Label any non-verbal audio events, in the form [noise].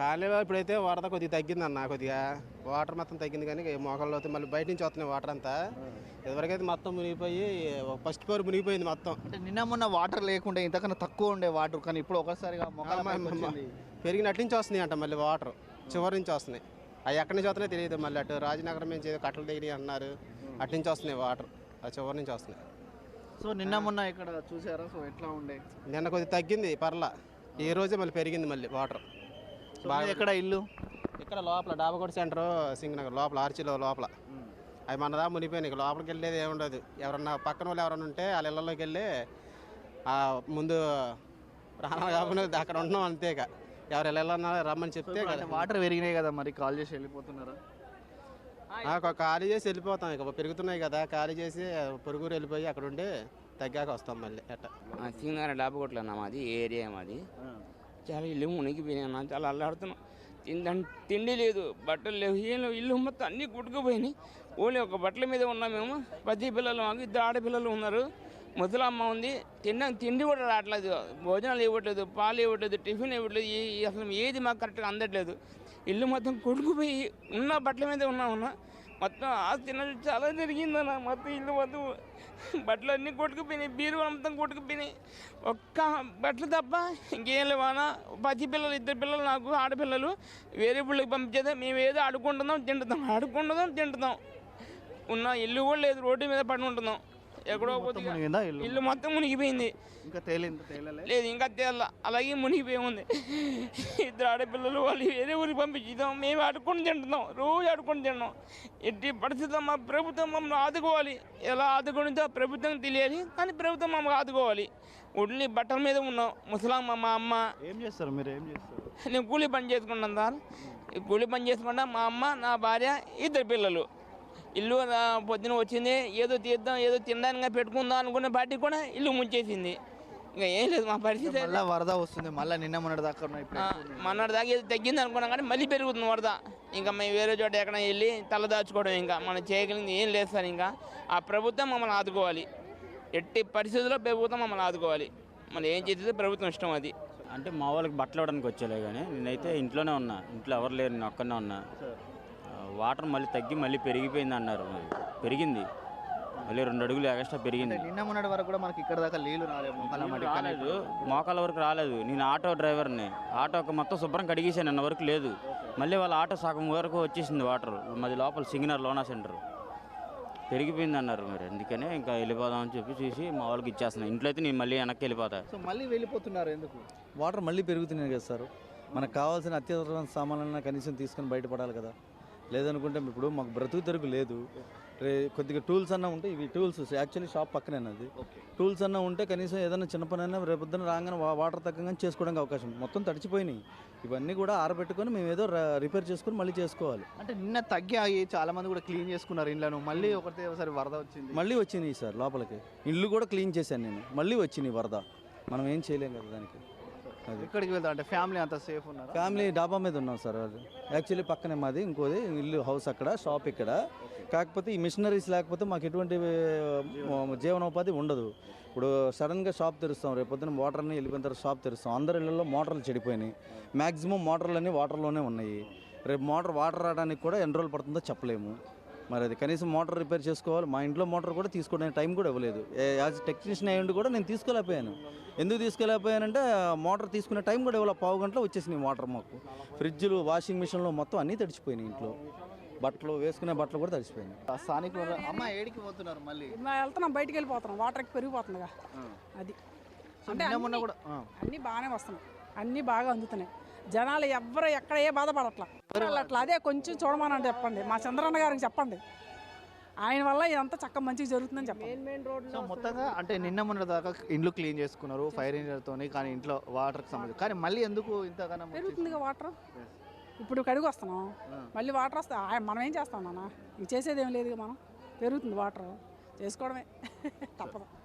కాలనీలో ఇప్పుడైతే వరద కొద్దిగా తగ్గింది అన్న కొద్దిగా వాటర్ మొత్తం తగ్గింది కానీ మోకాళ్ళు అవుతాయి మళ్ళీ బయట నుంచి వస్తున్నాయి వాటర్ అంతా. ఇదివరకైతే మొత్తం మునిగిపోయి ఫస్ట్ ఫ్లోర్ మునిగిపోయింది మొత్తం. అంటే నిన్న మొన్న వాటర్ లేకుంటే ఇంతకన్నా తక్కువ ఉండే వాటర్ కానీ ఇప్పుడు ఒకసారిగా మొక్కల పైకి వచ్చింది. పెరిగిన అటు నుంచి వస్తున్నాయి అంట మళ్ళీ వాటర్ చివరి నుంచి వస్తున్నాయి. అవి ఎక్కడి నుంచి వస్తున్నాయో తెలియదు మళ్ళీ అటు రాజనగరం నుంచి ఏదో కట్టలు దిగినాయి అన్నారు. అటు నుంచి వస్తున్నాయి వాటర్ ఆ చివరి నుంచి వస్తున్నాయి. సో నిన్న మొన్న ఇక్కడ చూసారా? సో ఎట్లా ఉండే? నిన్న కొద్దిగా తగ్గింది పర్లా. ఈ రోజే మళ్ళీ పెరిగింది మళ్ళీ వాటర్. మీది ఎక్కడ ఇల్లు. ఇక్కడ లోపల డాబకోట సెంటర్ సింగనగర్ లోపల ఆర్చిలో లోపల. అవి మనదా మునిగిపోయినాయి ఇక లోపలికి వెళ్ళేది ఏముండదు ఎవరన్నా పక్కన వాళ్ళు ఎవరన్నా ఉంటే వాళ్ళ ఇళ్ళలోకి వెళ్ళి ఆ ముందు రానా కాకుండా అక్కడ ఉంటున్నాం అంతే ఇక. ఎవరు వెళ్ళాలన్నా రమ్మని చెప్తే వాటర్ పెరిగినాయి కదా మరి కాల్ చేసి వెళ్ళిపోతున్నారా? ఖాళీ చేసి వెళ్ళిపోతాం ఇక. పెరుగుతున్నాయి కదా ఖాళీ చేసి పొరుగురు వెళ్ళిపోయి అక్కడ ఉండి తగ్గాక వస్తాం మళ్ళీ ఎట్ట. సింగార డాబకోట్లో అన్న మాది? ఏరియా మాది. చాలా ఇల్లు మునిగిపోయినా అన్న చాలా అల్లాడుతున్నాం. తిండి తిండి లేదు బట్టలు లేవు ఏం లేవు ఇల్లు మొత్తం అన్నీ కొట్టుకుపోయినాయి ఓన్లీ ఒక బట్టల మీద ఉన్నాం మేము. పది పిల్లలు మాకు ఇద్దరు ఆడపిల్లలు ఉన్నారు. ముసలమ్మ ఉంది. తినడానికి తిండి కూడా రావట్లేదు. భోజనాలు ఇవ్వట్లేదు పాలు ఇవ్వట్లేదు టిఫిన్ ఇవ్వట్లేదు. అసలు ఏది మాకు కరెక్ట్గా అందట్లేదు. ఇల్లు మొత్తం కొడుకుపోయి ఉన్న బట్టల మీద ఉన్నా ఉన్నా మొత్తం ఆస్తి నష్టం చాలా జరిగిందన్న. మొత్తం ఇల్లు మొత్తం బట్టలు అన్నీ కొట్టుకుపోయినాయి బీరు మొత్తం కొట్టుకుపోయినాయి. ఒక్క బట్టలు తప్ప ఇంకేం లేవానా పది పిల్లలు ఇద్దరు పిల్లలు నాకు ఆడపిల్లలు. వేరే పిల్లలకి పంపించేదే మేము ఏదో ఆడుకుంటున్నాం తింటున్నాం. ఆడుకుంటున్నాం తింటున్నాం. ఉన్న ఇల్లు కూడా లేదు రోడ్డు మీద పడి ఉంటున్నాం. ఎక్కడో కొద్దిగా ఇల్లు మొత్తం మునిగిపోయింది. ఇంకా తేలింది లేదు ఇంకా తేల. అలాగే మునిగిపోయి ఉంది [laughs] ఇద్దరు ఆడపిల్లలు వాళ్ళు వేరే ఊరికి పంపించుదాం మేము ఆడుకొని తింటున్నాం. రోజు ఆడుకొని తింటున్నాం. ఎట్టి పరిస్థితుల్లో మా ప్రభుత్వం మమ్మల్ని ఆదుకోవాలి. ఎలా ఆదుకుంటుందో ప్రభుత్వం తెలియాలి కానీ ప్రభుత్వం మమ్మల్ని ఆదుకోవాలి. ఒడ్లు బట్టల మీద ఉన్నాం. ముసలామ్మ మా అమ్మ. ఏం చేస్తారు మీరు? ఏం చేస్తారు? నేను కూలీ పని చేసుకుంటాను సార్. కూలీ పని చేసుకుంటా మా అమ్మ నా భార్య ఇద్దరు పిల్లలు. ఇల్లు పొద్దున వచ్చింది ఏదో తీద్దాం ఏదో తినడానికి పెట్టుకుందాం అనుకునే పార్టీ కూడా ఇల్లు ముంచేసింది. ఇంకా ఏం లేదు మా పరిస్థితి మళ్ళా వరద వస్తుంది మళ్ళీ నిన్న మొన్నటి దాకా మొన్నటి దాకా ఏదో తగ్గింది అనుకున్నాం కానీ మళ్ళీ పెరుగుతుంది వరద. ఇంకా మేము వేరే చోట ఎక్కడ వెళ్ళి తల దాచుకోవడం ఇంకా మనం చేయగలిగింది ఏం లేదు సార్ ఇంకా. ఆ ప్రభుత్వం మమ్మల్ని ఆదుకోవాలి. ఎట్టి పరిస్థితుల్లో ప్రభుత్వం మమ్మల్ని ఆదుకోవాలి. మనం ఏం చేసేది? ప్రభుత్వం ఇష్టం అది. అంటే మా వాళ్ళకి బట్టలు ఇవ్వడానికి వచ్చేలే కానీ నేనైతే ఇంట్లోనే ఉన్నా. ఇంట్లో ఎవరు లేరు నేను ఒక్కనే ఉన్నా. వాటర్ మళ్ళీ తగ్గి మళ్ళీ పెరిగిపోయింది అన్నారు. పెరిగింది. మళ్ళీ రెండు అడుగులు ఎక్స్ట్రా పెరిగింది. నిన్న మొన్నటి వరకు కూడా మనకి ఇక్కడ దాకా నీళ్ళు రాలేదు. మోకాల వరకు రాలేదు. నేను ఆటో డ్రైవర్ని. ఆటోకి మొత్తం శుభ్రం కడిగేసాను నిన్న వరకు లేదు. మళ్ళీ వాళ్ళ ఆటో సగం వరకు వచ్చేసింది వాటర్. మాది లోపల సింగినర్ లోనా సెంటర్. పెరిగిపోయింది అన్నారు మరి. అందుకనే ఇంకా వెళ్ళిపోదాం అని చెప్పి చూసి మా వాళ్ళకి ఇచ్చేస్తున్నాను ఇంట్లో అయితే నేను మళ్ళీ వెనక్కి వెళ్ళిపోతా. సో మళ్ళీ వెళ్ళిపోతున్నారు ఎందుకు? వాటర్ మళ్ళీ పెరుగుతున్నాయి కదా సార్. మనకు కావాల్సిన అత్యవసర సామాన్లన్నా కనీసం తీసుకొని బయటపడాలి కదా. లేదనుకుంటే ఇప్పుడు మాకు బ్రతుకు తెరుగు లేదు. రే కొద్దిగా టూల్స్ అన్నా ఉంటే ఇవి టూల్స్. యాక్చువల్లీ షాప్ పక్కనే అది? టూల్స్ అన్నా ఉంటే కనీసం ఏదైనా చిన్న పని అయినా రేపొద్దున రాగానే వాటర్ తగ్గగానే చేసుకోవడానికి అవకాశం. మొత్తం తడిచిపోయినాయి. ఇవన్నీ కూడా ఆరబెట్టుకొని మేము ఏదో రిపేర్ చేసుకొని మళ్ళీ చేసుకోవాలి. అంటే నిన్న తగ్గి చాలా మంది కూడా క్లీన్ చేసుకున్నారు ఇండ్లను. మళ్ళీ ఒకటే ఒకసారి వరద వచ్చింది. మళ్ళీ వచ్చినాయి సార్ లోపలికి. ఇల్లు కూడా క్లీన్ చేశాను నేను. మళ్ళీ వచ్చినాయి వరద. మనం ఏం చేయలేం కదా దానికి. ఇక్కడికి వెళ్తా అంటే ఫ్యామిలీ అంతా సేఫ్ ఉన్నారు? ఫ్యామిలీ డాబా మీద ఉన్నాం సార్ అది. యాక్చువల్లీ పక్కనే మాది ఇంకోది ఇల్లు హౌస్ అక్కడ షాప్ ఇక్కడ. కాకపోతే ఈ మిషనరీస్ లేకపోతే మాకు ఎటువంటి జీవనోపాధి ఉండదు. ఇప్పుడు సడన్గా షాప్ తెరుస్తాం రేపు పొద్దున మోటార్ని వెళ్ళిపోయిన తర్వాత షాప్ తెరుస్తాం. అందరి ఇళ్ళల్లో మోటార్లు చెడిపోయినాయి. మ్యాక్సిమం మోటార్లన్నీ వాటర్లోనే ఉన్నాయి. రేపు మోటార్ వాటర్ రావడానికి కూడా ఎన్ని రోజులు పడుతుందో చెప్పలేము. మరి అది కనీసం మోటార్ రిపేర్ చేసుకోవాలి. మా ఇంట్లో మోటార్ కూడా తీసుకోవడానికి టైం కూడా ఇవ్వలేదు. ఏ- యాజ్ టెక్నీషియన్ అయ్యి ఉండి కూడా నేను తీసుకోలేకపోయాను. ఎందుకు తీసుకోలేకపోయానంటే మోటార్ తీసుకునే టైం కూడా ఇవ్వాలి. పావు గంటలో వచ్చేసినాయి మోటార్ మాకు. ఫ్రిడ్జ్లు వాషింగ్ మిషన్లు మొత్తం అన్నీ తడిచిపోయినాయి ఇంట్లో. బట్టలు వేసుకునే బట్టలు కూడా తడిచిపోయినాయి. ఆ స్థానికులు ఉన్నారు. అమ్మ ఏడికి పోతున్నారు మళ్ళీ? నా వెళ్తున్నాం బయటికి వెళ్ళిపోతున్నాం. వాటర్ పెరిగిపోతుందిగా. అది. ఆ. అన్నీ బాగానే వస్తున్నాయి. అన్నీ బాగా అందుతున్నాయి. జనాలు ఎవ్వరు ఎక్కడ ఏ బాధపడట్లా. అట్లా. అదే కొంచెం చూడమని చెప్పండి. మా చంద్రన్న గారికి చెప్పండి. ఆయన వల్ల ఇదంతా చక్క మంచిగా జరుగుతుందని చెప్పండి. సో మొత్తంగా అంటే నిన్న మొన్న దాకా ఇండ్లు క్లీన్ చేసుకున్నారు ఫైర్ ఇంజన్తో కానీ ఇంట్లో వాటర్కి సంబంధించి. కానీ మళ్ళీ ఎందుకు ఇంతగానో పెరుగుతుందిగా వాటర్ ఇప్పుడు కడిగి వస్తున్నాం. మళ్ళీ వాటర్ వస్తా ఆ- మనం ఏం చేస్తాం నాన్న? ఇంక చేసేది ఏం లేదు మనం. పెరుగుతుంది వాటర్ చేసుకోవడమే. [laughs] తప్పదు.